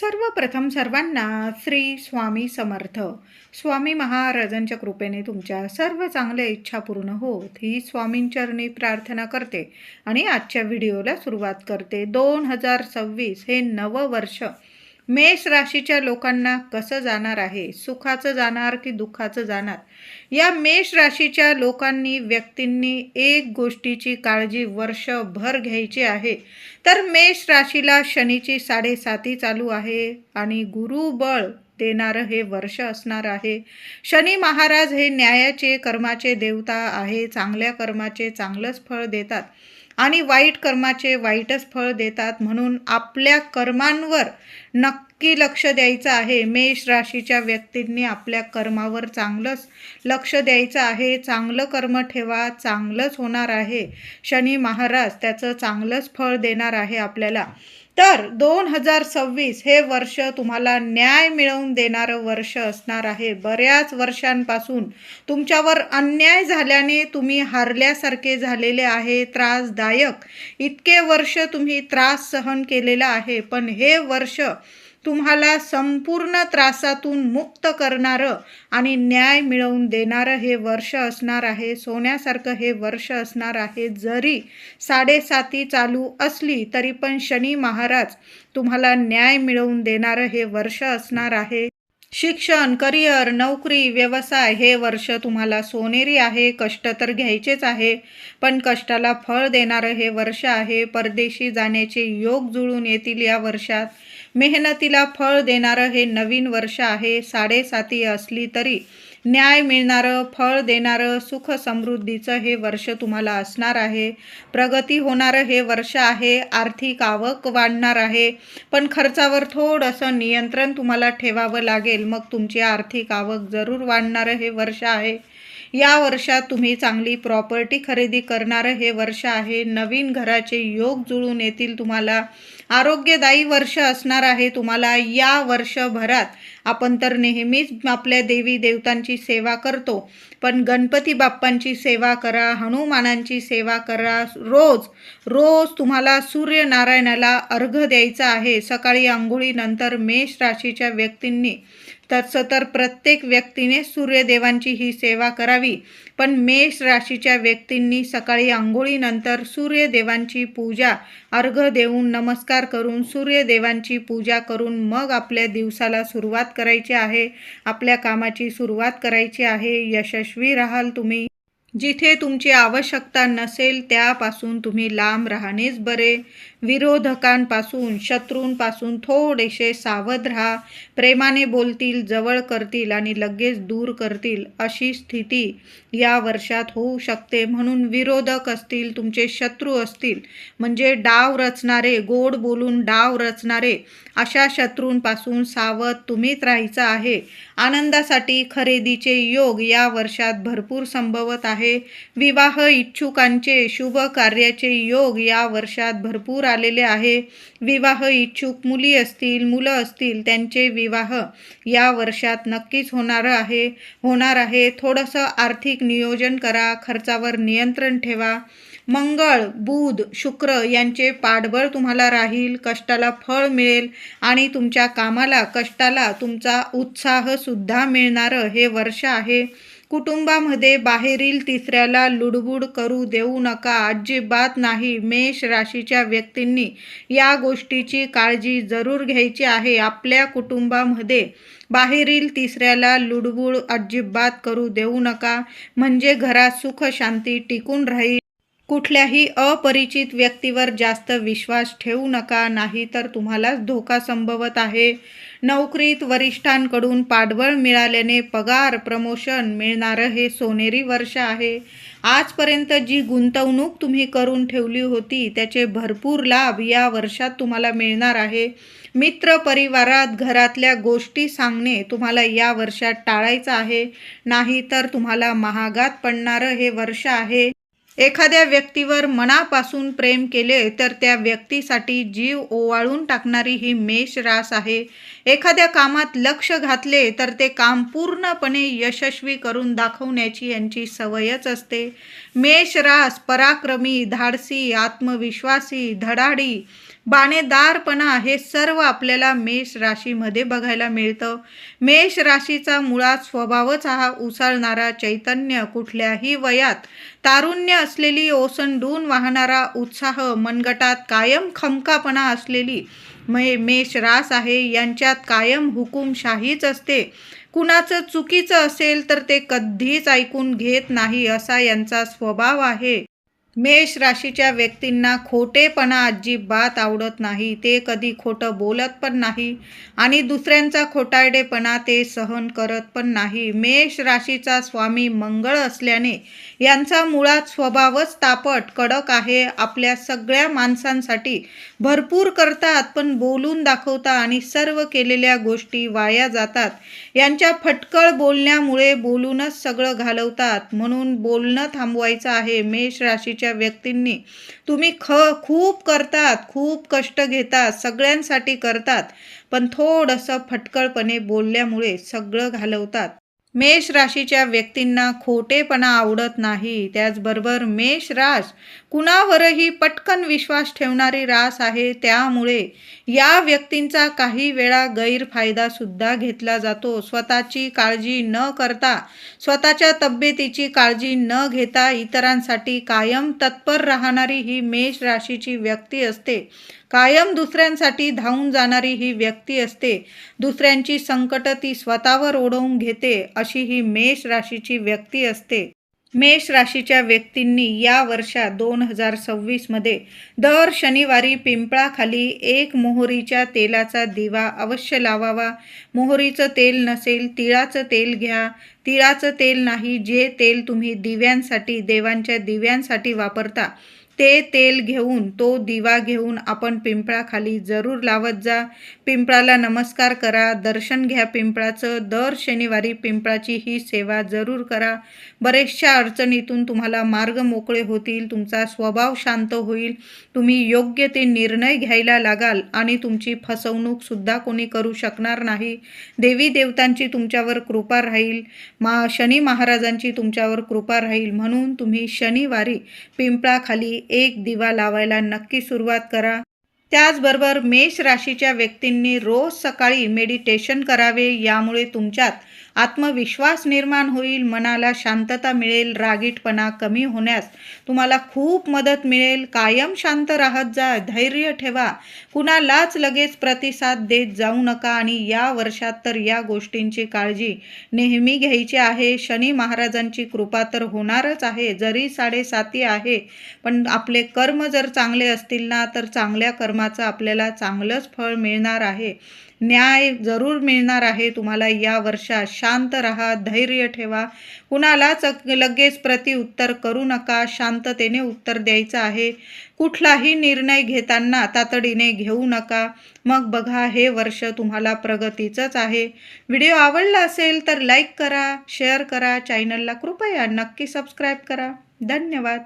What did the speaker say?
सर्वप्रथम सर्वांना श्री स्वामी समर्थ. स्वामी महाराजांच्या कृपेने तुमच्या सर्व चांगल्या इच्छा पूर्ण होत. ही स्वामींचरणी प्रार्थना करते आणि आजच्या व्हिडिओला सुरुवात करते. दोन हजार सव्वीस हे नववर्ष. वर्ष मेष राशीच्या लोकांना कसं जाणार आहे? सुखाचं जाणार की दुःखाचं जाणार? या मेष राशीच्या लोकांनी व्यक्तींनी एक गोष्टीची काळजी वर्षभर घ्यायची आहे. तर मेष राशीला शनीची साडेसाती चालू आहे आणि गुरुबळ देणारं हे वर्ष असणार आहे. शनी महाराज हे न्यायाचे कर्माचे देवता आहे. चांगल्या कर्माचे चांगलंच फळ देतात. आणि वाईट कर्माचे वाईटच फळ देतात म्हणून आपल्या कर्मांवर नक्की लक्ष द्यायचं आहे. मेष राशीच्या व्यक्तींनी आपल्या कर्मावर चांगलंच लक्ष द्यायचं आहे. चांगलं कर्म ठेवा चांगलंच होणार आहे. शनी महाराज त्याचं चांगलंच फळ देणार आहे आपल्याला. तर दोन हजार सव्वीस हे वर्ष तुम्हाला न्याय मिळवून देणारं वर्ष असणार आहे. बऱ्याच वर्षांपासून तुमच्यावर अन्याय झाल्याने तुम्ही हारल्यासारखे झालेले आहे. त्रासदायक. इतके वर्ष तुम्ही त्रास सहन केलेला आहे. पण हे वर्ष तुम्हाला संपूर्ण त्रासातून मुक्त करणारं आणि न्याय मिळवून देणारं हे वर्ष असणार आहे. सोन्यासारखं हे वर्ष असणार आहे. जरी साडेसाती चालू असली तरी पण शनी महाराज तुम्हाला न्याय मिळवून देणारं हे वर्ष असणार आहे. शिक्षण करिअर नोकरी व्यवसाय हे वर्ष तुम्हाला सोनेरी आहे. कष्ट तर घ्यायचेच आहे पण कष्टाला फळ देणारं हे वर्ष आहे. परदेशी जाण्याचे योग जुळून येतील या वर्षात. मेहनतीला फळ देणारं हे नवीन वर्ष आहे. साडेसाती असली तरी न्याय मिळणारं फळ देणारं सुख समृद्धीचं हे वर्ष तुम्हाला असणार आहे. प्रगती होणारं हे वर्ष आहे. आर्थिक आवक वाढणार आहे. पण खर्चावर थोडंसं नियंत्रण तुम्हाला ठेवावं लागेल. मग तुमची आर्थिक आवक जरूर वाढणारं हे वर्ष आहे. या वर्षात तुम्ही चांगली प्रॉपर्टी खरेदी करणारं हे वर्ष आहे. नवीन घराचे योग जुळून येतील तुम्हाला. आरोग्यदायी वर्ष असणार आहे तुम्हाला. या वर्षभरात आपण तर नेहमीच आपल्या देवी देवतांची सेवा करतो पण गणपती बाप्पांची सेवा करा हनुमानांची सेवा करा. रोज रोज तुम्हाला सूर्यनारायणाला अर्घ द्यायचा आहे. सकाळी आंघोळीनंतर मेष राशीच्या व्यक्तींनी तसं तर प्रत्येक व्यक्तीने सूर्यदेवांची ही सेवा करावी. पण मेष राशीच्या व्यक्तींनी सकाळी आंघोळीनंतर सूर्यदेवांची पूजा अर्घ देऊन नमस्कार करून सूर्यदेवांची पूजा करून मग आपल्या दिवसाला सुरुवात करायची आहे. आपल्या कामाची सुरुवात करायची आहे. यशस्वी राहाल तुम्ही. जिथे तुमची आवश्यकता नसेल त्यापासून तुम्ही लांब राहणेच बरे. विरोधकांपासून शत्रूंपासून थोडेसे सावध राहा. प्रेमाने बोलतील जवळ करतील आणि लगेच दूर करतील अशी स्थिती या वर्षात होऊ शकते. म्हणून विरोधक असतील तुमचे शत्रू असतील म्हणजे डाव रचणारे गोड बोलून डाव रचणारे अशा शत्रूंपासून सावध तुम्हीच राहायचं आहे. आनंदासाठी खरेदीचे योग या वर्षात भरपूर संभवत आहे. विवाह इच्छुकांचे शुभ कार्याचे योग या वर्षात भरपूर आलेले आहे. विवाह इच्छुक मुली असतील मुलं असतील त्यांचे विवाह या वर्षात नक्कीच होणार आहे. होणार आहे. थोडंसं आर्थिक नियोजन करा खर्चावर नियंत्रण ठेवा. मंगळ बुध शुक्र यांचे पाठबळ तुम्हाला राहील कष्टाला फळ मिळेल आणि तुमच्या कामाला कष्टाला तुमचा उत्साहसुद्धा मिळणारं हे वर्ष आहे. कुटुंबामध्ये बाहेरील तिसऱ्याला लुडबुड करू देऊ नका अजिबात नाही. मेष राशीच्या व्यक्तींनी या गोष्टीची काळजी जरूर घ्यायची आहे. आपल्या कुटुंबामध्ये बाहेरील तिसऱ्याला लुडबुड अजिबात करू देऊ नका. म्हणजे घरात सुख शांती टिकून राहील. कुठल्याही अपरिचित व्यक्तीवर जास्त विश्वास ठेवू नका नाही तर तुम्हालाच धोका संभवत आहे. नोकरीत वरिष्ठांकडून पाठबळ मिळाल्याने पगार प्रमोशन मिळणारं हे सोनेरी वर्ष आहे. आजपर्यंत जी गुंतवणूक तुम्ही करून ठेवली होती त्याचे भरपूर लाभ या वर्षात तुम्हाला मिळणार आहे. मित्र परिवारात घरातल्या गोष्टी सांगणे तुम्हाला या वर्षात टाळायचं आहे नाही तर तुम्हाला महागात पडणारं हे वर्ष आहे. एखाद्या व्यक्तीवर मनापासून प्रेम केले तर त्या व्यक्तीसाठी जीव ओवाळून टाकणारी ही मेष रास आहे. एखाद्या कामात लक्ष घातले तर ते काम पूर्णपणे यशस्वी करून दाखवण्याची यांची सवयच असते. मेष रास पराक्रमी धाडसी आत्मविश्वासी धडाडी बाणेदारपणा हे सर्व आपल्याला मेष राशीमध्ये बघायला मिळतं. मेष राशीचा मुळात स्वभावच हा उसळणारा चैतन्य कुठल्याही वयात तारुण्य असलेली ओसंडून वाहणारा उत्साह मनगटात कायम खमकापणा असलेली मे मेष रास आहे. यांच्यात कायम हुकुमशाहीच असते. कुणाचं चुकीचं असेल तर ते कधीच ऐकून घेत नाही असा यांचा स्वभाव आहे. मेष राशीच्या व्यक्तींना खोटेपणा अजिबात आवडत नाही. ते कधी खोटं बोलत पण नाही आणि दुसऱ्यांचा खोटारडेपणा ते सहन करत पण नाही. मेष राशीचा स्वामी मंगळ असल्याने यांचा मुळात स्वभावच तापट कडक आहे. आपल्या सगळ्या माणसांसाठी भरपूर करतात पण बोलून दाखवता आणि सर्व केलेल्या गोष्टी वाया जातात. यांच्या फटकळ बोलण्यामुळे बोलूनच सगळं घालवतात. म्हणून बोलणं थांबवायचं आहे. मेष राशीच्या व्यक्तींनी. तुम्ही ख खूप करतात खूप कष्ट घेतात सगळ्यांसाठी करतात पण थोडंसं फटकळपणे बोलल्यामुळे सगळं घालवतात. मेष राशीच्या व्यक्तींना खोटेपणा आवडत नाही. त्याचबरोबर मेष रास कुणावरही पटकन विश्वास ठेवणारी रास आहे. त्यामुळे या व्यक्तींचा काही वेळा गैरफायदा सुद्धा घेतला जातो. स्वतःची काळजी न करता स्वतःच्या तब्येतीची काळजी न घेता इतरांसाठी कायम तत्पर राहणारी ही मेष राशीची व्यक्ती असते. कायम दुसऱ्यांसाठी धावून जाणारी ही व्यक्ती असते. दुसऱ्यांची संकट ती स्वतःवर ओढवून घेते अशी ही मेष राशीची व्यक्ती असते. मेष राशीच्या व्यक्तींनी या वर्षात दोन हजार सव्वीसमध्ये दर शनिवारी पिंपळाखाली एक मोहरीच्या तेलाचा दिवा अवश्य लावावा. मोहरीचं तेल नसेल तिळाचं तेल घ्या. तिळाचं तेल नाही जे तेल तुम्ही दिव्यांसाठी देवांच्या दिव्यांसाठी वापरता ते तेल घेऊन तो दिवा घेऊन आपण पिंपळाखाली जरूर लावत जा. पिंपळाला नमस्कार करा दर्शन घ्या पिंपळाचं. दर शनिवारी पिंपळाची ही सेवा जरूर करा. बरेचशा अडचणीतून तुम्हाला मार्ग मोकळे होतील तुमचा स्वभाव शांत होईल. तुम्ही योग्य ते निर्णय घ्यायला लागाल आणि तुमची फसवणूकसुद्धा कोणी करू शकणार नाही. देवी देवतांची तुमच्यावर कृपा राहील. मा शनी महाराजांची तुमच्यावर कृपा राहील. म्हणून तुम्ही शनिवारी पिंपळाखाली एक दिवा लावायला नक्की सुरुवात करा. त्याचबरोबर मेष राशीच्या व्यक्तींनी रोज सकाळी मेडिटेशन करावे. यामुळे तुमच्यात आत्मविश्वास निर्माण होईल मनाला शांतता मिळेल रागीटपणा कमी होण्यास तुम्हाला खूप मदत मिळेल. कायम शांत राहत जा धैर्य ठेवा. कुणालाच लगेच प्रतिसाद देत जाऊ नका आणि या वर्षात तर या गोष्टींची काळजी नेहमी घ्यायची आहे. शनी महाराजांची कृपा तर होणारच आहे जरी साडेसाती आहे पण आपले कर्म जर चांगले असतील ना तर चांगल्या कर्माचं आपल्याला चांगलंच फळ मिळणार आहे. न्याय जरूर मिळणार आहे. तुम्हाला या वर्षात शांत राहा धैर्य ठेवा. कुणालाच लगेच प्रतिउत्तर करू नका. शांततेने उत्तर द्यायचं आहे. कुठलाही निर्णय घेताना तातडीने घेऊ नका. मग बघा हे वर्ष तुम्हाला प्रगतीचंच आहे. व्हिडिओ आवडला असेल तर लाईक करा शेअर करा. चॅनलला कृपया नक्की सबस्क्राईब करा. धन्यवाद.